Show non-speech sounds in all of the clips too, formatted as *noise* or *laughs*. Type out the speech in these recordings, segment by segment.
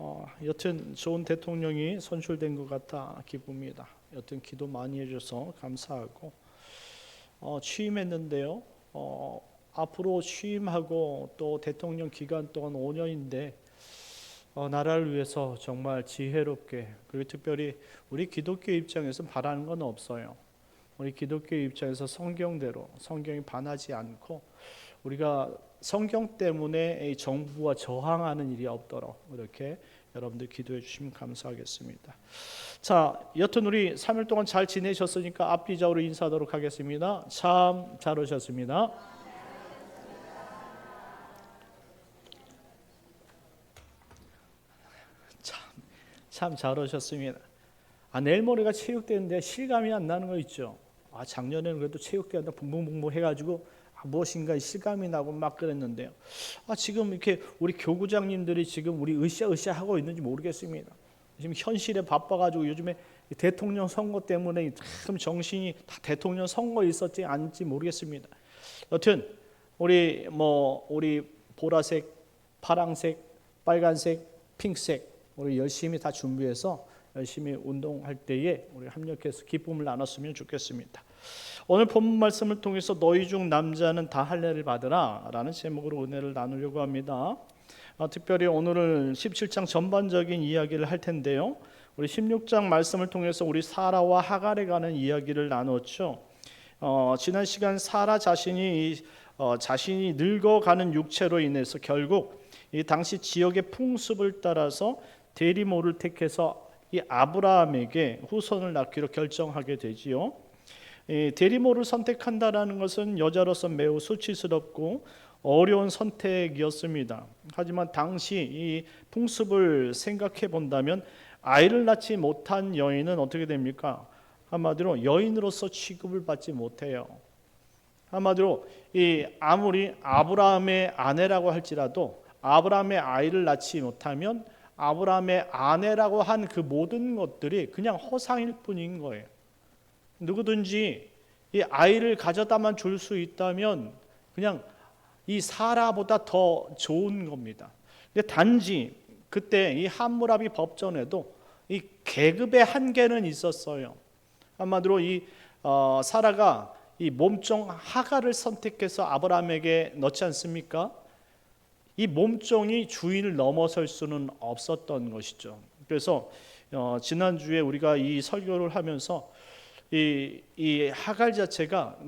어, 여튼 좋은 대통령이 선출된 것 같아 기쁩니다. 여튼 기도 많이 해줘서 감사하고 어, 취임했는데요. 어, 앞으로 취임하고 또 대통령 기간 동안 5년인데 어, 나라를 위해서 정말 지혜롭게 그리고 특별히 우리 기독교 입장에서 바라는 건 없어요. 우리 기독교 입장에서 성경대로 성경이 반하지 않고 우리가 성경 때문에 이 정부와 저항하는 일이 없도록 이렇게 여러분들 기도해 주시면 감사하겠습니다. 자, 여튼 우리 3일 동안 잘 지내셨으니까 앞뒤자로 인사하도록 하겠습니다. 참 잘 오셨습니다. 참잘 오셨습니다. 아 내일 모레가 체육대회인데 실감이 안 나는 거 있죠. 아 작년에는 그래도 체육대회 한다 붕붕붕붕 해가지고 아, 무엇인가 실감이 나고 막 그랬는데요. 아 지금 이렇게 우리 교구장님들이 지금 우리 으쌰으쌰 하고 있는지 모르겠습니다. 지금 현실에 바빠가지고 요즘에 이 대통령 선거 때문에 참 정신이 다 대통령 선거에 있었지 않지 모르겠습니다. 여튼 우리 뭐 우리 보라색, 파랑색, 빨간색, 핑색 우리 열심히 다 준비해서 열심히 운동할 때에 우리 합력해서 기쁨을 나눴으면 좋겠습니다. 오늘 본문 말씀을 통해서 너희 중 남자는 다 할례를 받으라라는 제목으로 은혜를 나누려고 합니다. 어, 특별히 오늘은 17장 전반적인 이야기를 할 텐데요. 우리 16장 말씀을 통해서 우리 사라와 하갈에 관한 이야기를 나눴죠. 어, 지난 시간 사라 자신이 어, 자신이 늙어가는 육체로 인해서 결국 이 당시 지역의 풍습을 따라서 대리모를 택해서 이 아브라함에게 후손을 낳기로 결정하게 되지요. 이 대리모를 선택한다라는 것은 여자로서 매우 수치스럽고 어려운 선택이었습니다. 하지만 당시 이 풍습을 생각해 본다면 아이를 낳지 못한 여인은 어떻게 됩니까? 한마디로 여인으로서 취급을 받지 못해요. 한마디로 이 아무리 아브라함의 아내라고 할지라도 아브라함의 아이를 낳지 못하면 아브라함의 아내라고 한 그 모든 것들이 그냥 허상일 뿐인 거예요. 누구든지 이 아이를 가져다만 줄 수 있다면 그냥 이 사라보다 더 좋은 겁니다. 근데 단지 그때 이 함무라비 법전에도 이 계급의 한계는 있었어요. 한마디로 이 어, 사라가 이 몸종 하가를 선택해서 아브라함에게 넣지 않습니까? 이 몸종이 주인을 넘어설 수는 없었던 것이죠. 그래서 어, 지난 주에 우리가 이 설교를 하면서 이, 이 하갈 자체가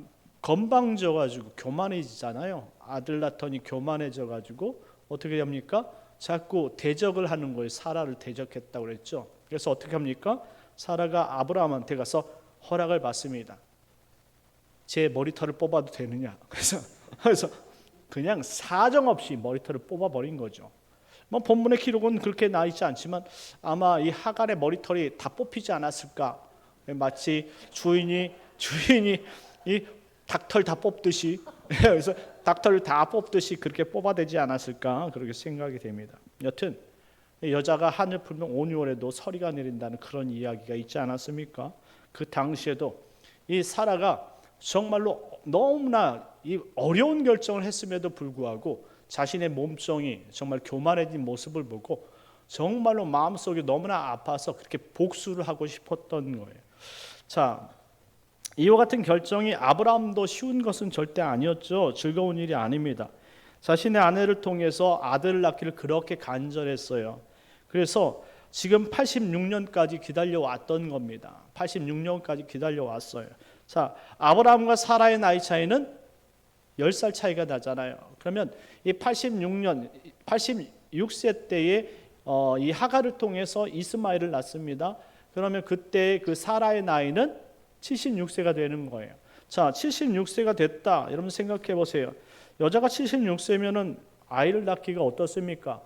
건방져 가지고 교만해지잖아요. 아들 낳더니 교만해져 가지고 어떻게 합니까? 자꾸 대적을 하는 거예요. 사라를 대적했다고 그랬죠. 그래서 어떻게 합니까? 사라가 아브라함한테 가서 허락을 받습니다. 제 머리털을 뽑아도 되느냐? *laughs* 그래서 그래서 그냥 사정 없이 머리털을 뽑아 버린 거죠. 뭐 본문의 기록은 그렇게 나 있지 않지만 아마 이 하갈의 머리털이 다 뽑히지 않았을까? 마치 주인이 주인이 이 닭털 다 뽑듯이 *laughs* 그래서 닭털 다 뽑듯이 그렇게 뽑아대지 않았을까 그렇게 생각이 됩니다. 여튼 여자가 하늘 풀면 온유월에도 서리가 내린다는 그런 이야기가 있지 않았습니까? 그 당시에도 이 사라가 정말로 너무나 이 어려운 결정을 했음에도 불구하고 자신의 몸종이 정말 교만해진 모습을 보고 정말로 마음속에 너무나 아파서 그렇게 복수를 하고 싶었던 거예요. 자, 이와 같은 결정이 아브라함도 쉬운 것은 절대 아니었죠. 즐거운 일이 아닙니다. 자신의 아내를 통해서 아들을 낳기를 그렇게 간절했어요. 그래서 지금 86년까지 기다려 왔던 겁니다. 86년까지 기다려 왔어요. 자, 아브라함과 사라의 나이 차이는 10살 차이가 나잖아요. 그러면 이 86년 86세 때에 어, 이 하가를 통해서 이스마엘을 낳습니다. 그러면 그때 그 사라의 나이는 76세가 되는 거예요. 자, 76세가 됐다. 여러분 생각해 보세요. 여자가 76세면은 아이를 낳기가 어떻습니까?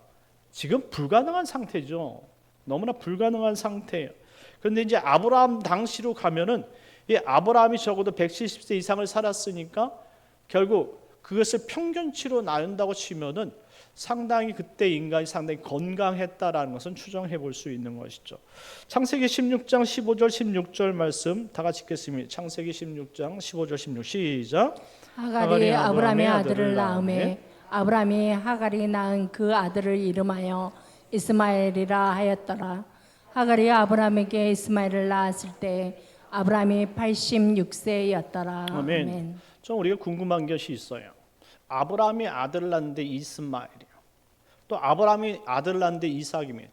지금 불가능한 상태죠. 너무나 불가능한 상태예요. 그런데 이제 아브라함 당시로 가면은 이 아브라함이 적어도 170세 이상을 살았으니까 결국 그것을 평균치로 나눈다고 치면은 상당히 그때 인간이 상당히 건강했다라는 것은 추정해 볼 수 있는 것이죠. 창세기 16장 15절 16절 말씀 다 같이 읽겠습니다. 창세기 16장 15절 16 시작. 하갈이 아브라함의 아들을 낳음에 아브라함이 하갈이 낳은 그 아들을 이름하여 이스마엘이라 하였더라. 하갈이 아브라함에게 이스마엘을 낳았을 때 아브라함이 86세였더라. 아멘. 좀 우리가 궁금한 것이 있어요. 아브라함이 아들 낳는데 이스마엘이요. 또 아브라함이 아들 낳는데 이삭이면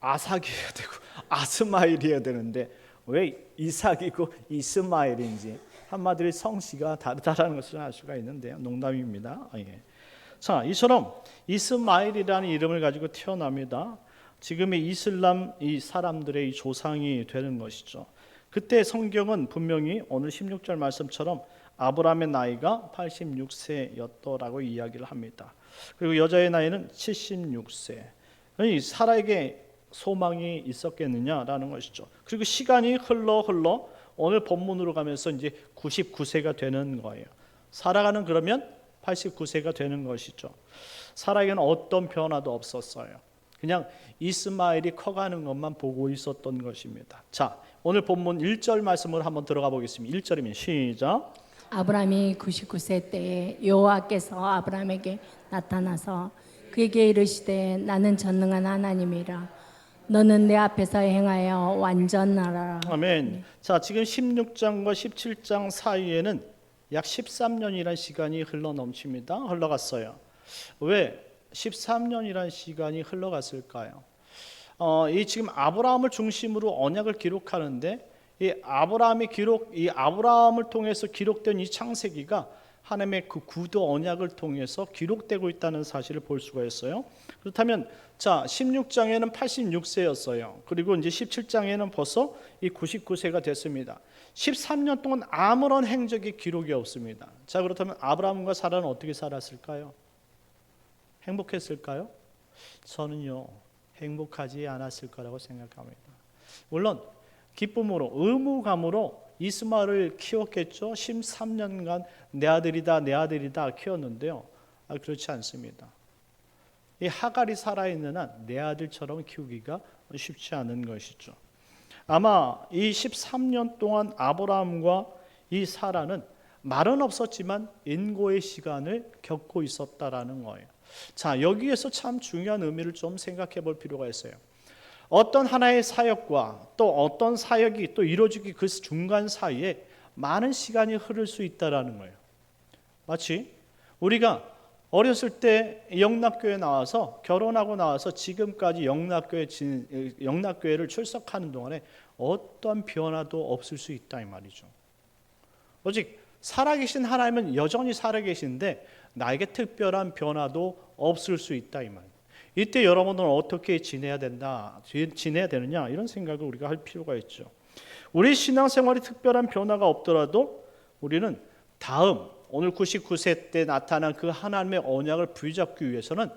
아삭이어야 되고 *laughs* 아스마일이어야 되는데 왜 이삭이고 이스마엘인지 한마디로 성씨가 다르다라는 것을 알 수가 있는데요. 농담입니다. 아, 예. 자, 이처럼 이스마엘이라는 이름을 가지고 태어납니다. 지금의 이슬람 이 사람들의 이 조상이 되는 것이죠. 그때 성경은 분명히 오늘 16절 말씀처럼 아브라함의 나이가 86세였더라고 이야기를 합니다. 그리고 여자의 나이는 76세. 이 사라에게 소망이 있었겠느냐라는 것이죠. 그리고 시간이 흘러 흘러 오늘 본문으로 가면서 이제 99세가 되는 거예요. 사라가는 그러면 89세가 되는 것이죠. 사라에게는 어떤 변화도 없었어요. 그냥 이스마엘이 커가는 것만 보고 있었던 것입니다. 자, 오늘 본문 1절 말씀을 한번 들어가 보겠습니다. 1절이면 시작. 아브라함이 99세 때에 여호와께서 아브라함에게 나타나서 그에게 이르시되 나는 전능한 하나님이라 너는 내 앞에서 행하여 완전하라. 아멘. 자, 지금 16장과 17장 사이에는 약 13년이라는 시간이 흘러 넘칩니다. 흘러갔어요. 왜 13년이라는 시간이 흘러갔을까요? 어, 이 지금 아브라함을 중심으로 언약을 기록하는데 이 아브라함이 기록 이 아브라함을 통해서 기록된 이 창세기가 하나님의 그 구도 언약을 통해서 기록되고 있다는 사실을 볼 수가 있어요. 그렇다면 자 16장에는 86세였어요. 그리고 이제 17장에는 벌써 이 99세가 됐습니다. 13년 동안 아무런 행적이 기록이 없습니다. 자 그렇다면 아브라함과 사라는 어떻게 살았을까요? 행복했을까요? 저는요 행복하지 않았을 거라고 생각합니다. 물론 기쁨으로 의무감으로 이스마엘을 키웠겠죠. 13년간 내 아들이다 내 아들이다 키웠는데요. 아, 그렇지 않습니다. 이 하갈이 살아있는 한 내 아들처럼 키우기가 쉽지 않은 것이죠. 아마 이 13년 동안 아브라함과 이 사라는 말은 없었지만 인고의 시간을 겪고 있었다라는 거예요. 자, 여기에서 참 중요한 의미를 좀 생각해 볼 필요가 있어요. 어떤 하나의 사역과 또 어떤 사역이 또 이루어지기 그 중간 사이에 많은 시간이 흐를 수 있다라는 거예요. 마치 우리가 어렸을 때 영락교회 나와서 결혼하고 나와서 지금까지 영락교회 진, 영락교회를 출석하는 동안에 어떤 변화도 없을 수 있다 이 말이죠. 오직 살아계신 하나님은 여전히 살아계신데 나에게 특별한 변화도 없을 수 있다 이 말. 이때 여러분들은 어떻게 지내야 된다, 지내야 되느냐 이런 생각을 우리가 할 필요가 있죠. 우리 신앙생활이 특별한 변화가 없더라도 우리는 다음 오늘 99세 때 나타난 그 하나님의 언약을 부잡기 위해서는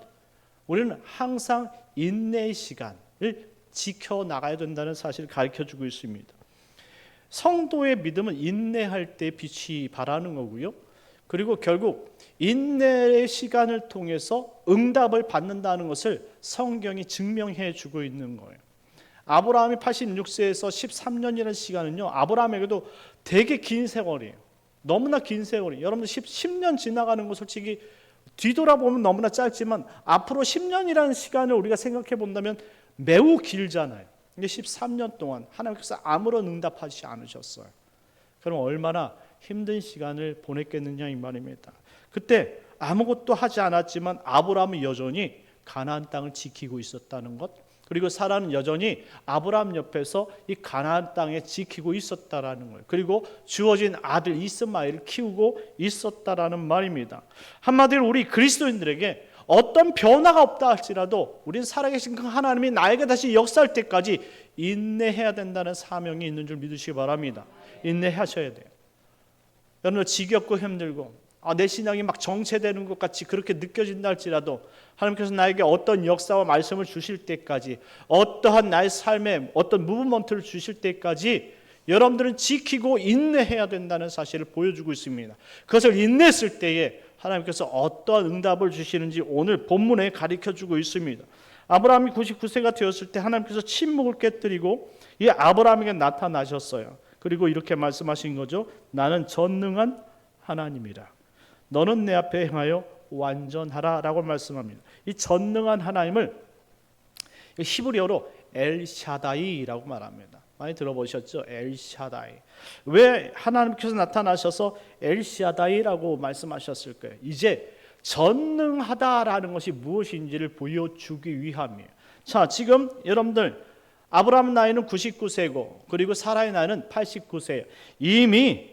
우리는 항상 인내의 시간을 지켜 나가야 된다는 사실을 가르쳐 주고 있습니다. 성도의 믿음은 인내할 때 빛이 발하는 거고요. 그리고 결국 인내의 시간을 통해서 응답을 받는다는 것을 성경이 증명해 주고 있는 거예요. 아브라함이 86세에서 13년이라는 시간은요. 아브라함에게도 되게 긴 세월이에요. 너무나 긴 세월이. 여러분들 10, 10년 지나가는 거 솔직히 뒤돌아보면 너무나 짧지만 앞으로 10년이라는 시간을 우리가 생각해 본다면 매우 길잖아요. 근데 13년 동안 하나님께서 아무런 응답하지 않으셨어요. 그럼 얼마나 힘든 시간을 보냈겠느냐 이 말입니다. 그때 아무것도 하지 않았지만 아브라함은 여전히 가나안 땅을 지키고 있었다는 것. 그리고 사라는 여전히 아브라함 옆에서 이 가나안 땅에 지키고 있었다라는 거예요. 그리고 주어진 아들 이스마엘을 키우고 있었다라는 말입니다. 한마디로 우리 그리스도인들에게 어떤 변화가 없다 할지라도 우리는 살아계신 그 하나님이 나에게 다시 역사할 때까지 인내해야 된다는 사명이 있는 줄 믿으시기 바랍니다. 인내하셔야 돼요. 여러분 지겹고 힘들고 아, 내 신앙이 막 정체되는 것 같이 그렇게 느껴진다 할지라도 하나님께서 나에게 어떤 역사와 말씀을 주실 때까지 어떠한 나의 삶에 어떤 무브먼트를 주실 때까지 여러분들은 지키고 인내해야 된다는 사실을 보여주고 있습니다. 그것을 인내했을 때에 하나님께서 어떠한 응답을 주시는지 오늘 본문에 가르쳐 주고 있습니다. 아브라함이 99세가 되었을 때 하나님께서 침묵을 깨뜨리고 이 아브라함에게 나타나셨어요. 그리고 이렇게 말씀하신 거죠. 나는 전능한 하나님이라. 너는 내 앞에 행하여 완전하라라고 말씀합니다. 이 전능한 하나님을 히브리어로 엘샤다이라고 말합니다. 많이 들어보셨죠? 엘샤다이. 왜 하나님께서 나타나셔서 엘샤다이라고 말씀하셨을 거예요. 이제 전능하다라는 것이 무엇인지를 보여주기 위함이에요. 자, 지금 여러분들 아브라함 나이는 99세고 그리고 사라의 나이는 89세예요. 이미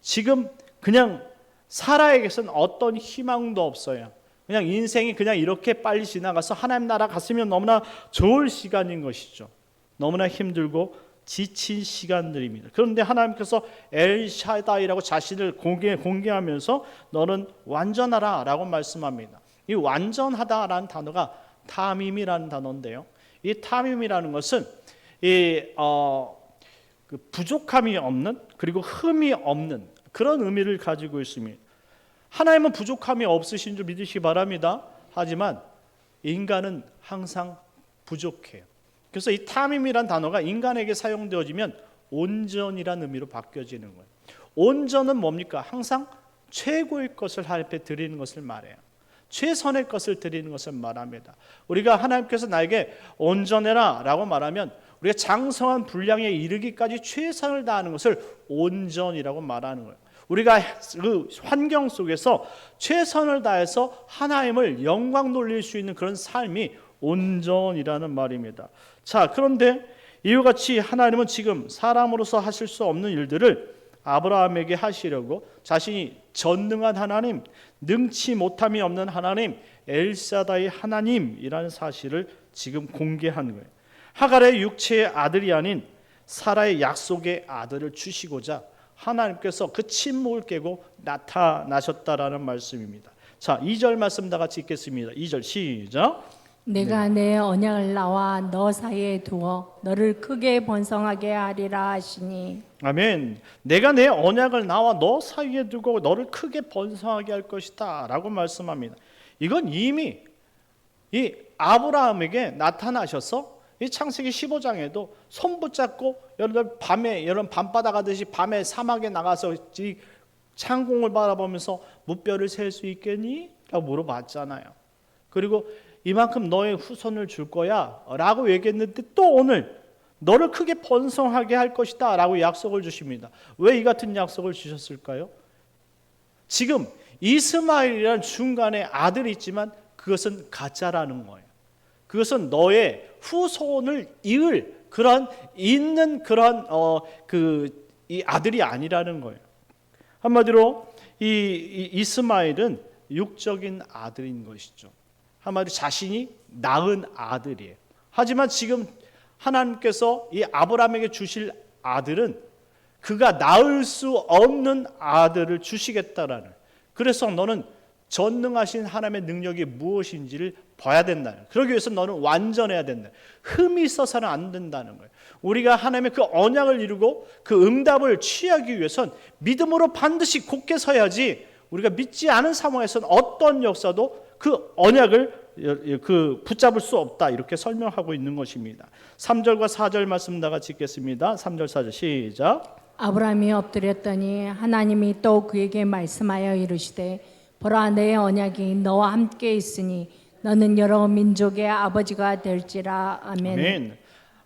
지금 그냥 사라에게서는 어떤 희망도 없어요. 그냥 인생이 그냥 이렇게 빨리 지나가서 하나님 나라 갔으면 너무나 좋을 시간인 것이죠. 너무나 힘들고 지친 시간들입니다. 그런데 하나님께서 엘샤다이라고 자신을 공개, 공개하면서 너는 완전하라라고 말씀합니다. 이 완전하다라는 단어가 타밈이라는 단어인데요. 이 타밈이라는 것은 이 어, 그 부족함이 없는 그리고 흠이 없는 그런 의미를 가지고 있습니다. 하나님은 부족함이 없으신 줄 믿으시기 바랍니다. 하지만 인간은 항상 부족해요. 그래서 이 탐임이란 단어가 인간에게 사용되어지면 온전이란 의미로 바뀌어지는 거예요. 온전은 뭡니까? 항상 최고의 것을 앞에 드리는 것을 말해요. 최선의 것을 드리는 것을 말합니다. 우리가 하나님께서 나에게 온전해라라고 말하면 우리가 장성한 분량에 이르기까지 최선을 다하는 것을 온전이라고 말하는 거예요. 우리가 그 환경 속에서 최선을 다해서 하나님을 영광 돌릴 수 있는 그런 삶이 온전이라는 말입니다. 자, 그런데 이와 같이 하나님은 지금 사람으로서 하실 수 없는 일들을 아브라함에게 하시려고 자신이 전능한 하나님, 능치 못함이 없는 하나님, 엘사다의 하나님이라는 사실을 지금 공개한 거예요. 하갈의 육체의 아들이 아닌 사라의 약속의 아들을 주시고자 하나님께서 그 침묵을 깨고 나타나셨다라는 말씀입니다. 자, 2절 말씀 다 같이 읽겠습니다. 2절 시작. 내가 내 언약을 나와 너 사이에 두어 너를 크게 번성하게 하리라 하시니 아멘. 내가 내 언약을 나와 너 사이에 두고 너를 크게 번성하게 할 것이다라고 말씀합니다. 이건 이미 이 아브라함에게 나타나셔서 이 창세기 15장에도 손 붙잡고 여러분 밤에 여러분 밤바다 가듯이 밤에 사막에 나가서 이 창공을 바라보면서 무뼈를 셀 수 있겠니? 라고 물어봤잖아요. 그리고 이만큼 너의 후손을 줄 거야 라고 얘기했는데 또 오늘 너를 크게 번성하게 할 것이다 라고 약속을 주십니다. 왜 이 같은 약속을 주셨을까요? 지금 이스마엘이라는 중간에 아들이 있지만 그것은 가짜라는 거예요. 그것은 너의 후손을 이을 그런 있는 그런 어그 아들이 아니라는 거예요. 한마디로 이, 이 이스마엘은 육적인 아들인 것이죠. 한마디로 자신이 낳은 아들이에요. 하지만 지금 하나님께서 이 아브라함에게 주실 아들은 그가 낳을 수 없는 아들을 주시겠다라는. 그래서 너는 전능하신 하나님의 능력이 무엇인지를 봐야 된다. 그러기 위해서 너는 완전해야 된다. 흠이 있어서는 안 된다는 거예요. 우리가 하나님의 그 언약을 이루고 그 응답을 취하기 위해선 믿음으로 반드시 굳게 서야지 우리가 믿지 않은 상황에서는 어떤 역사도 그 언약을 그 붙잡을 수 없다 이렇게 설명하고 있는 것입니다. 3절과 4절 말씀 다 같이 읽겠습니다. 3절 4절 시작. 아브라함이 엎드렸더니 하나님이 또 그에게 말씀하여 이르시되 보라 내 언약이 너와 함께 있으니 너는 여러 민족의 아버지가 될지라 아멘. 아멘.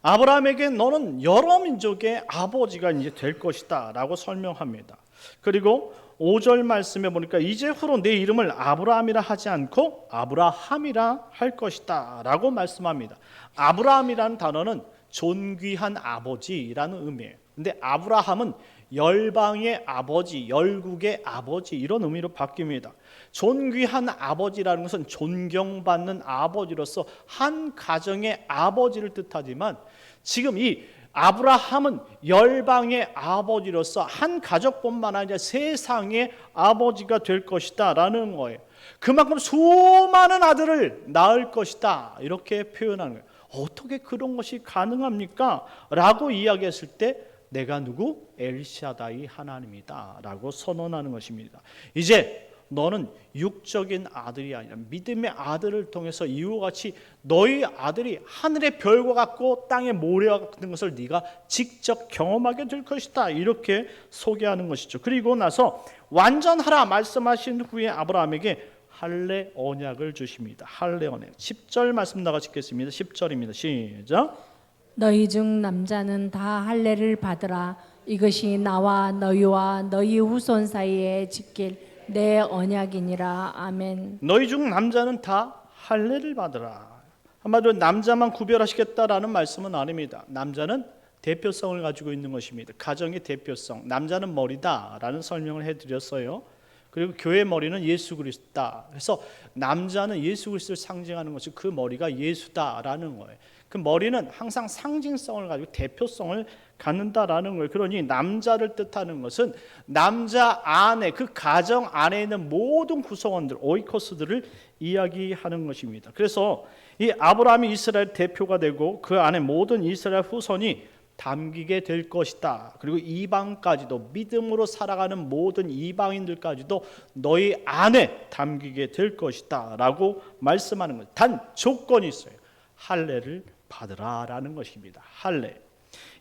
아브라함에게 너는 여러 민족의 아버지가 이제 될 것이다라고 설명합니다. 그리고 5절 말씀에 보니까 이제 후로 내 이름을 아브라함이라 하지 않고 아브라함이라 할 것이다라고 말씀합니다. 아브라함이라는 단어는 존귀한 아버지라는 의미예요. 근데 아브라함은 열방의 아버지, 열국의 아버지 이런 의미로 바뀝니다. 존귀한 아버지라는 것은 존경받는 아버지로서 한 가정의 아버지를 뜻하지만 지금 이 아브라함은 열방의 아버지로서 한 가족뿐만 아니라 세상의 아버지가 될 것이다라는 거예요. 그만큼 수많은 아들을 낳을 것이다 이렇게 표현하는 거예요. 어떻게 그런 것이 가능합니까? 라고 이야기했을 때 내가 누구? 엘샤다이 하나님이다 라고 선언하는 것입니다. 이제 너는 육적인 아들이 아니라 믿음의 아들을 통해서 이와 같이 너희 아들이 하늘의 별과 같고 땅의 모래와 같은 것을 네가 직접 경험하게 될 것이다. 이렇게 소개하는 것이죠. 그리고 나서 완전하라 말씀하신 후에 아브라함에게 할례 언약을 주십니다. 할례 언약. 10절 말씀 나가 읽겠습니다. 10절입니다. 시작. 너희 중 남자는 다 할례를 받으라 이것이 나와 너희와 너희 후손 사이에 지킬 내 언약이니라 아멘. 너희 중 남자는 다 할례를 받으라. 한마디로 남자만 구별하시겠다라는 말씀은 아닙니다. 남자는 대표성을 가지고 있는 것입니다. 가정의 대표성. 남자는 머리다라는 설명을 해드렸어요. 그리고 교회 머리는 예수 그리스도다. 그래서 남자는 예수 그리스도를 상징하는 것이 그 머리가 예수다라는 거예요. 그 머리는 항상 상징성을 가지고 대표성을 갖는다라는 거예요. 그러니 남자를 뜻하는 것은 남자 안에 그 가정 안에 있는 모든 구성원들 오이코스들을 이야기하는 것입니다. 그래서 이 아브라함이 이스라엘 대표가 되고 그 안에 모든 이스라엘 후손이 담기게 될 것이다. 그리고 이방까지도 믿음으로 살아가는 모든 이방인들까지도 너희 안에 담기게 될 것이다라고 말씀하는 것. 단 조건이 있어요. 할례를 받으라라는 것입니다. 할례.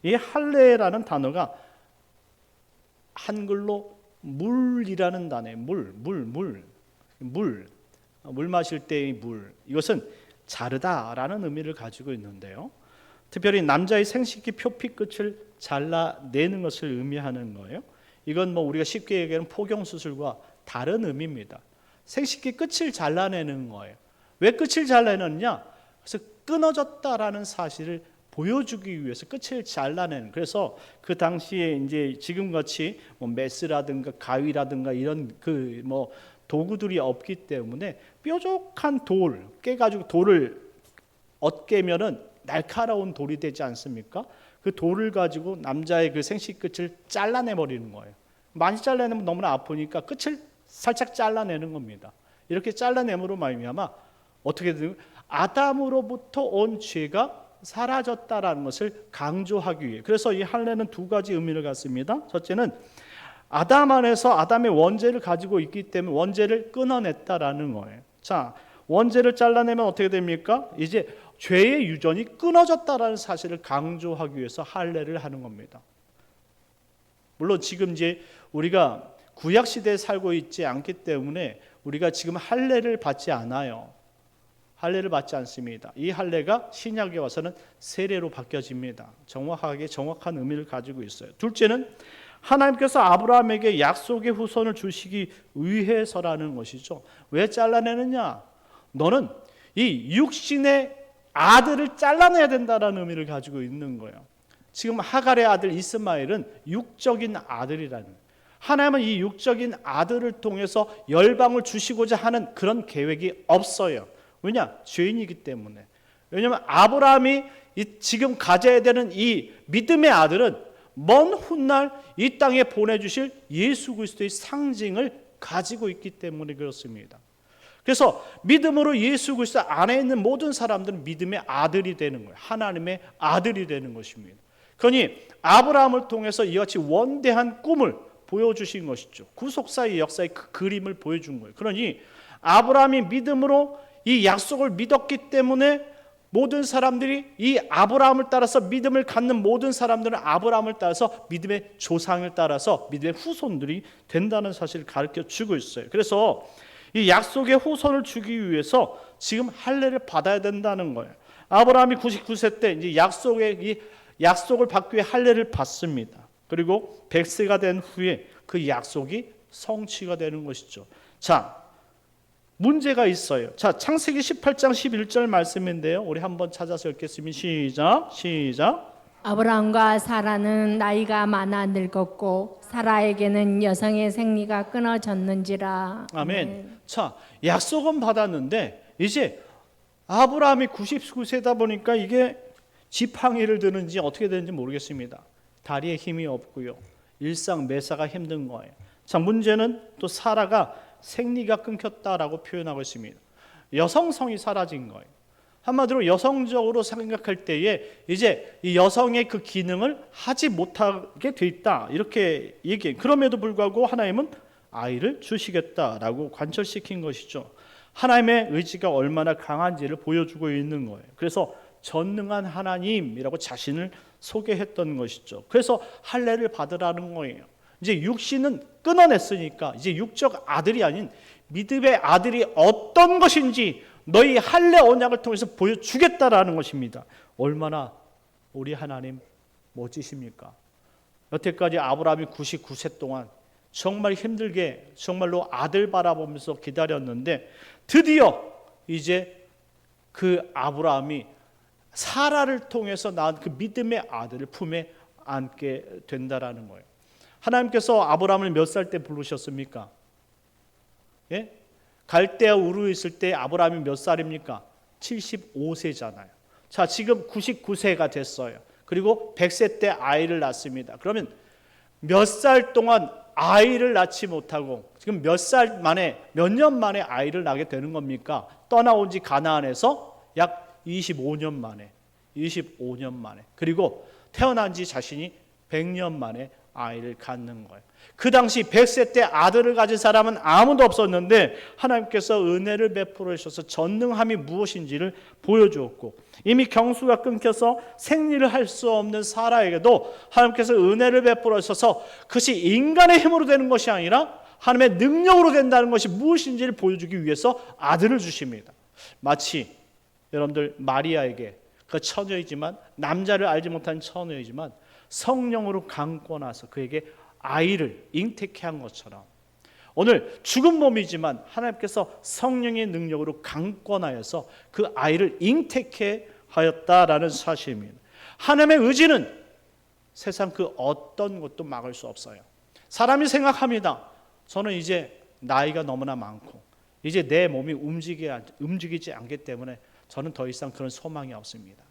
이 할례라는 단어가 한글로 물이라는 단어에 물, 물, 물, 물, 물 마실 때의 물. 이것은 자르다라는 의미를 가지고 있는데요. 특별히 남자의 생식기 표피 끝을 잘라내는 것을 의미하는 거예요. 이건 뭐 우리가 쉽게 얘기하는 포경 수술과 다른 의미입니다. 생식기 끝을 잘라내는 거예요. 왜 끝을 잘라내느냐? 그래서 끊어졌다라는 사실을 보여주기 위해서 끝을 잘라내는. 그래서 그 당시에 이제 지금 같이 뭐 메스라든가 가위라든가 이런 그 뭐 도구들이 없기 때문에 뾰족한 돌 깨가지고 돌을 엇깨면은 날카로운 돌이 되지 않습니까? 그 돌을 가지고 남자의 그 생식 끝을 잘라내 버리는 거예요. 많이 잘라내면 너무나 아프니까 끝을 살짝 잘라내는 겁니다. 이렇게 잘라내므로 말미암아 어떻게 되는 아담으로부터 온 죄가 사라졌다라는 것을 강조하기 위해 그래서 이 할례는 두 가지 의미를 갖습니다. 첫째는 아담 안에서 아담의 원죄를 가지고 있기 때문에 원죄를 끊어냈다라는 거예요. 자, 원죄를 잘라내면 어떻게 됩니까? 이제 죄의 유전이 끊어졌다라는 사실을 강조하기 위해서 할례를 하는 겁니다. 물론 지금 이제 우리가 구약 시대에 살고 있지 않기 때문에 우리가 지금 할례를 받지 않아요. 할례를 받지 않습니다. 이 할례가 신약에 와서는 세례로 바뀌어집니다. 정확하게 정확한 의미를 가지고 있어요. 둘째는 하나님께서 아브라함에게 약속의 후손을 주시기 위해서라는 것이죠. 왜 잘라내느냐? 너는 이 육신의 아들을 잘라내야 된다라는 의미를 가지고 있는 거예요. 지금 하갈의 아들 이스마엘은 육적인 아들이라는. 하나님은 이 육적인 아들을 통해서 열방을 주시고자 하는 그런 계획이 없어요. 왜냐? 죄인이기 때문에. 왜냐하면 아브라함이 이 지금 가져야 되는 이 믿음의 아들은 먼 훗날 이 땅에 보내주실 예수 그리스도의 상징을 가지고 있기 때문에 그렇습니다. 그래서 믿음으로 예수 그리스도 안에 있는 모든 사람들은 믿음의 아들이 되는 거예요. 하나님의 아들이 되는 것입니다. 그러니 아브라함을 통해서 이같이 원대한 꿈을 보여주신 것이죠. 구속사의 역사의 그 그림을 보여준 거예요. 그러니 아브라함이 믿음으로 이 약속을 믿었기 때문에 모든 사람들이 이 아브라함을 따라서 믿음을 갖는 모든 사람들은 아브라함을 따라서 믿음의 조상을 따라서 믿음의 후손들이 된다는 사실을 가르쳐 주고 있어요. 그래서 이 약속의 후손을 주기 위해서 지금 할례를 받아야 된다는 거예요. 아브라함이 99세 때 이제 약속의 이 약속을 받기 위해 할례를 받습니다. 그리고 100세가 된 후에 그 약속이 성취가 되는 것이죠. 자, 문제가 있어요. 자, 창세기 18장 11절 말씀인데요. 우리 한번 찾아서 읽겠습니다. 시작. 시작. 아브라함과 사라는 나이가 많아 늙었고 사라에게는 여성의 생리가 끊어졌는지라. 아멘. 자, 약속은 받았는데 이제 아브라함이 99세다 보니까 이게 지팡이를 드는지 어떻게 되는지 모르겠습니다. 다리에 힘이 없고요. 일상 매사가 힘든 거예요. 자, 문제는 또 사라가 생리가 끊겼다라고 표현하고 있습니다. 여성성이 사라진 거예요. 한마디로 여성적으로 생각할 때에 이제 이 여성의 그 기능을 하지 못하게 돼 있다 이렇게 얘기해. 그럼에도 불구하고 하나님은 아이를 주시겠다라고 관철시킨 것이죠. 하나님의 의지가 얼마나 강한지를 보여주고 있는 거예요. 그래서 전능한 하나님이라고 자신을 소개했던 것이죠. 그래서 할례를 받으라는 거예요. 이제 육신은 끊어냈으니까 이제 육적 아들이 아닌 믿음의 아들이 어떤 것인지 너희 할례 언약을 통해서 보여주겠다라는 것입니다. 얼마나 우리 하나님 멋지십니까? 여태까지 아브라함이 99세 동안 정말 힘들게 정말로 아들 바라보면서 기다렸는데 드디어 이제 그 아브라함이 사라를 통해서 낳은 그 믿음의 아들을 품에 안게 된다라는 거예요. 하나님께서 아브라함을 몇 살 때 부르셨습니까? 예? 갈대아 우르에 있을 때 아브라함이 몇 살입니까? 75세잖아요. 자, 지금 99세가 됐어요. 그리고 100세 때 아이를 낳습니다. 그러면 몇 살 동안 아이를 낳지 못하고 지금 몇 살 만에 몇 년 만에 아이를 낳게 되는 겁니까? 떠나온 지 가나안에서 약 25년 만에 25년 만에 그리고 태어난 지 자신이 100년 만에 아이를 갖는 거예요. 그 당시 100세 때 아들을 가진 사람은 아무도 없었는데 하나님께서 은혜를 베풀어 주셔서 전능함이 무엇인지를 보여주었고 이미 경수가 끊겨서 생리를 할 수 없는 사라에게도 하나님께서 은혜를 베풀어 주셔서 그것이 인간의 힘으로 되는 것이 아니라 하나님의 능력으로 된다는 것이 무엇인지를 보여주기 위해서 아들을 주십니다. 마치 여러분들 마리아에게 그 처녀이지만 남자를 알지 못한 처녀이지만 성령으로 감고 나서 그에게 아이를 잉태케 한 것처럼 오늘 죽은 몸이지만 하나님께서 성령의 능력으로 강권하여서 그 아이를 잉태케 하였다라는 사실입니다. 하나님의 의지는 세상 그 어떤 것도 막을 수 없어요. 사람이 생각합니다. 저는 이제 나이가 너무나 많고 이제 내 몸이 움직이, 움직이지 않기 때문에 저는 더 이상 그런 소망이 없습니다.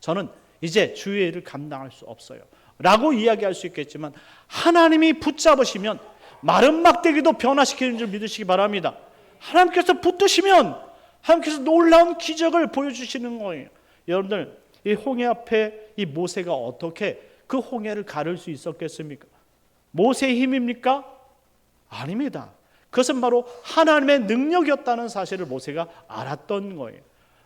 저는 이제 주의 일을 감당할 수 없어요. 라고 이야기할 수 있겠지만 하나님이 붙잡으시면 마른 막대기도 변화시키는 줄 믿으시기 바랍니다. 하나님께서 붙드시면 하나님께서 놀라운 기적을 보여주시는 거예요. 여러분들 이 홍해 앞에 이 모세가 어떻게 그 홍해를 가를 수 있었겠습니까? 모세의 힘입니까? 아닙니다. 그것은 바로 하나님의 능력이었다는 사실을 모세가 알았던 거예요.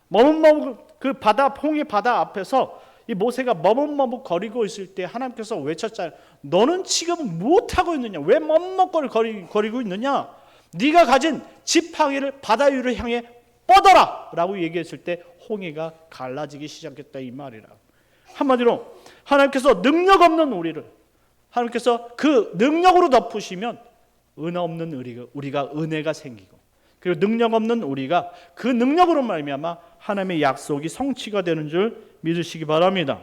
머뭇머뭇 그 바다 홍해 바다 앞에서 이 모세가 머뭇머뭇 거리고 있을 때 하나님께서 외쳤잖아요. 너는 지금 무엇 하고 있느냐? 왜 머뭇거리 거리고 있느냐? 네가 가진 지팡이를 바다 위로 향해 뻗어라라고 얘기했을 때 홍해가 갈라지기 시작했다 이 말이라. 한마디로 하나님께서 능력 없는 우리를 하나님께서 그 능력으로 덮으시면 은혜 없는 우리가 우리가 은혜가 생기고 그리고 능력 없는 우리가 그 능력으로 말미암아 하나님의 약속이 성취가 되는 줄 믿으시기 바랍니다.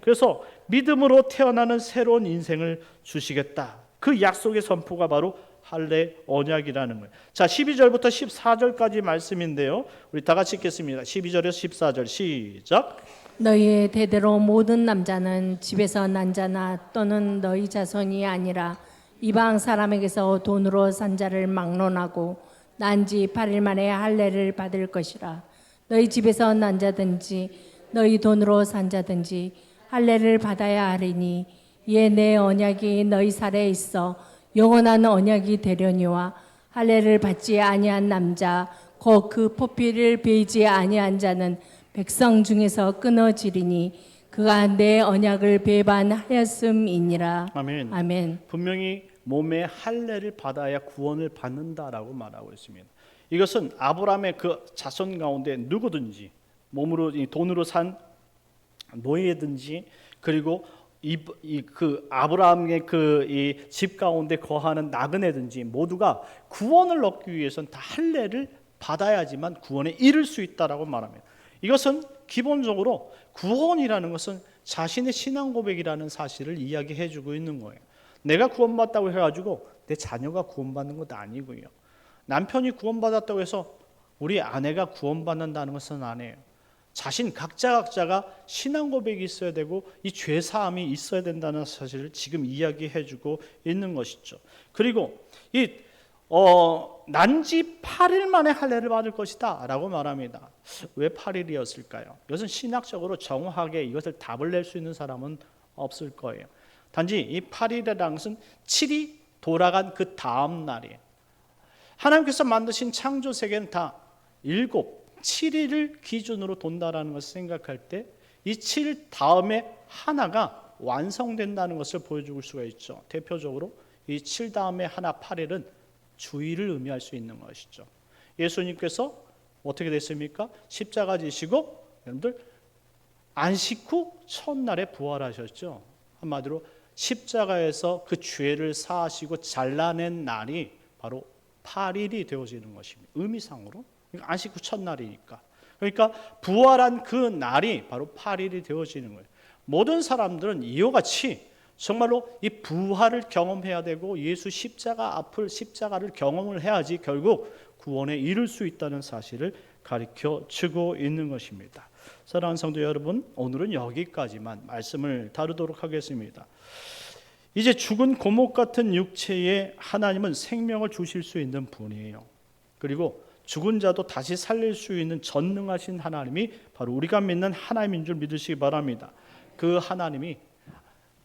그래서 믿음으로 태어나는 새로운 인생을 주시겠다. 그 약속의 선포가 바로 할례 언약이라는 거예요. 자, 12절부터 14절까지 말씀인데요. 우리 다 같이 읽겠습니다. 12절에서 14절 시작. 너희의 대대로 모든 남자는 집에서 난 자나 또는 너희 자손이 아니라 이방 사람에게서 돈으로 산 자를 막론하고 난 지 8일 만에 할례를 받을 것이라 너희 집에서 난 자든지 너희 돈으로 산 자든지 할례를 받아야 하리니 이에 내 언약이 너희 살에 있어 영원한 언약이 되려니와 할례를 받지 아니한 남자 곧 그 포피를 베이지 아니한 자는 백성 중에서 끊어지리니 그가 내 언약을 배반하였음이니라 아멘. 아멘. 분명히 몸에 할례를 받아야 구원을 받는다라고 말하고 있습니다. 이것은 아브라함의 그 자손 가운데 누구든지 몸으로 이 돈으로 산 노예든지 그리고 이그 아브라함의 그 이 집 가운데 거하는 나그네든지 모두가 구원을 얻기 위해서는 다 할례를 받아야지만 구원에 이를 수 있다라고 말합니다. 이것은 기본적으로 구원이라는 것은 자신의 신앙 고백이라는 사실을 이야기해 주고 있는 거예요. 내가 구원받다고 해 가지고 내 자녀가 구원받는 것도 아니고요. 남편이 구원받았다고 해서 우리 아내가 구원받는다는 것은 아니에요. 자신 각자 각자가 신앙 고백이 있어야 되고 이 죄 사함이 있어야 된다는 사실을 지금 이야기해 주고 있는 것이죠. 그리고 이 어, 난지 8일 만에 할례를 받을 것이다 라고 말합니다. 왜 8일이었을까요? 이것은 신학적으로 정확하게 이것을 답을 낼 수 있는 사람은 없을 거예요. 단지 이 8일이라는 것은 7이 돌아간 그 다음 날이에요. 하나님께서 만드신 창조 세계는 다 일곱, 7일을 기준으로 돈다라는 것을 생각할 때 이 7일 다음에 하나가 완성된다는 것을 보여줄 수가 있죠. 대표적으로 이 7 다음에 하나 8일은 주의를 의미할 수 있는 것이죠. 예수님께서 어떻게 됐습니까? 십자가 지시고 여러분들 안식 후 첫날에 부활하셨죠. 한마디로 십자가에서 그 죄를 사하시고 잘라낸 날이 바로 8일이 되어지는 것입니다. 의미상으로 안식 후 첫날이니까. 그러니까 부활한 그 날이 바로 8일이 되어지는 거예요. 모든 사람들은 이와 같이 정말로 이 부활을 경험해야 되고 예수 십자가 앞을 십자가를 경험을 해야지 결국 구원에 이를 수 있다는 사실을 가르쳐 주고 있는 것입니다. 사랑하는 성도 여러분, 오늘은 여기까지만 말씀을 다루도록 하겠습니다. 이제 죽은 고목 같은 육체에 하나님은 생명을 주실 수 있는 분이에요. 그리고 죽은 자도 다시 살릴 수 있는 전능하신 하나님이 바로 우리가 믿는 하나님인 줄 믿으시기 바랍니다. 그 하나님이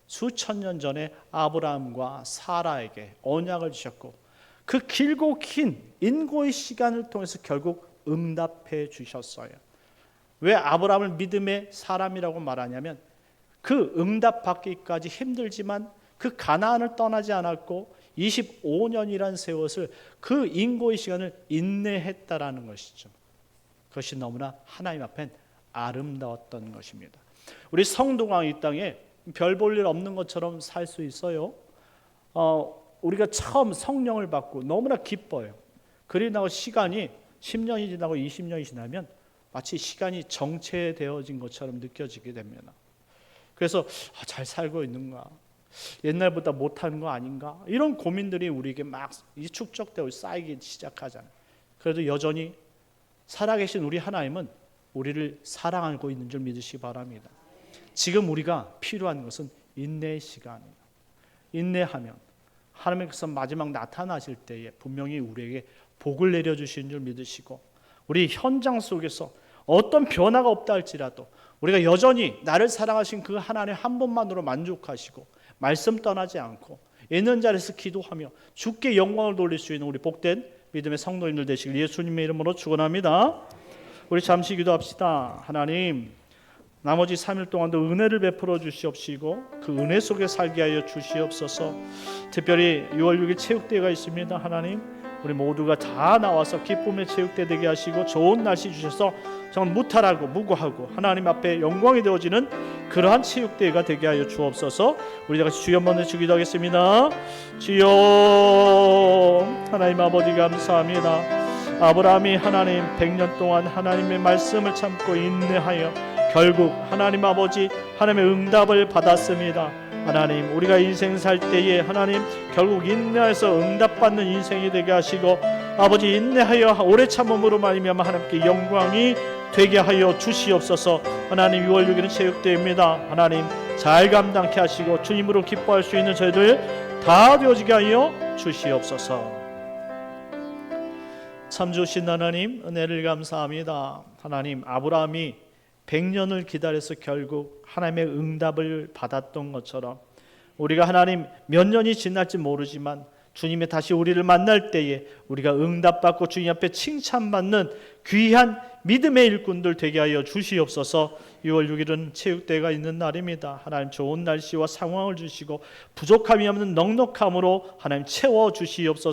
수천 년 전에 아브라함과 사라에게 언약을 주셨고 그 길고 긴 인고의 시간을 통해서 결국 응답해 주셨어요. 왜 아브라함을 믿음의 사람이라고 말하냐면 그 응답 받기까지 힘들지만 그 가나안을 떠나지 않았고 25년이란 세월을 그 인고의 시간을 인내했다라는 것이죠. 그것이 너무나 하나님 앞엔 아름다웠던 것입니다. 우리 성도가 이 땅에 별 볼 일 없는 것처럼 살 수 있어요. 어, 우리가 처음 성령을 받고 너무나 기뻐요. 그리고 시간이 10년이 지나고 20년이 지나면 마치 시간이 정체되어진 것처럼 느껴지게 됩니다. 그래서 아, 잘 살고 있는가? 옛날보다 못하는 거 아닌가? 이런 고민들이 우리에게 막 축적되고 쌓이기 시작하잖아요. 그래도 여전히 살아계신 우리 하나님은 우리를 사랑하고 있는 줄 믿으시기 바랍니다. 지금 우리가 필요한 것은 인내의 시간이에요. 인내하면 하나님께서 마지막 나타나실 때에 분명히 우리에게 복을 내려주시는 줄 믿으시고 우리 현장 속에서 어떤 변화가 없다 할지라도 우리가 여전히 나를 사랑하신 그 하나님 한 분만으로 만족하시고 말씀 떠나지 않고 있는 자리에서 기도하며 주께 영광을 돌릴 수 있는 우리 복된 믿음의 성도님들 되시길 예수님의 이름으로 축원합니다. 우리 잠시 기도합시다. 하나님 나머지 3일 동안도 은혜를 베풀어 주시옵시고 그 은혜 속에 살게 하여 주시옵소서. 특별히 6월 6일 체육대회가 있습니다. 하나님 우리 모두가 다 나와서 기쁨의 체육대 되게 하시고 좋은 날씨 주셔서 정말 무탈하고 무고하고 하나님 앞에 영광이 되어지는 그러한 체육대회가 되게 하여 주옵소서. 우리 다 같이 주여 한번 외쳐 기도 하겠습니다. 주여 하나님 아버지 감사합니다. 아브라함이 하나님 100년 동안 하나님의 말씀을 참고 인내하여 결국 하나님 아버지 하나님의 응답을 받았습니다. 하나님 우리가 인생 살 때에 하나님 결국 인내해서 응답받는 인생이 되게 하시고 아버지 인내하여 오래 참음으로 말미암아 하나님께 영광이 되게 하여 주시옵소서. 하나님 6월 6일은 체육대회입니다. 하나님 잘 감당케 하시고 주님으로 기뻐할 수 있는 저희들 다 되어지게 하여 주시옵소서. 참 주신 하나님 은혜를 감사합니다. 하나님 아브라함이 100년을 기다려서 결국 하나님의 응답을 받았던 것처럼 우리가 하나님 몇 년이 지날지 모르지만 주님의 다시 우리를 만날 때에 우리가 응답받고 주님 앞에 칭찬받는 귀한 믿음의 일꾼들 되게 하여 주시옵소서. 6월 6일은 체육대회가 있는 날입니다. 하나님 좋은 날씨와 상황을 주시고 부족함이 없는 넉넉함으로 하나님 채워 주시옵소서.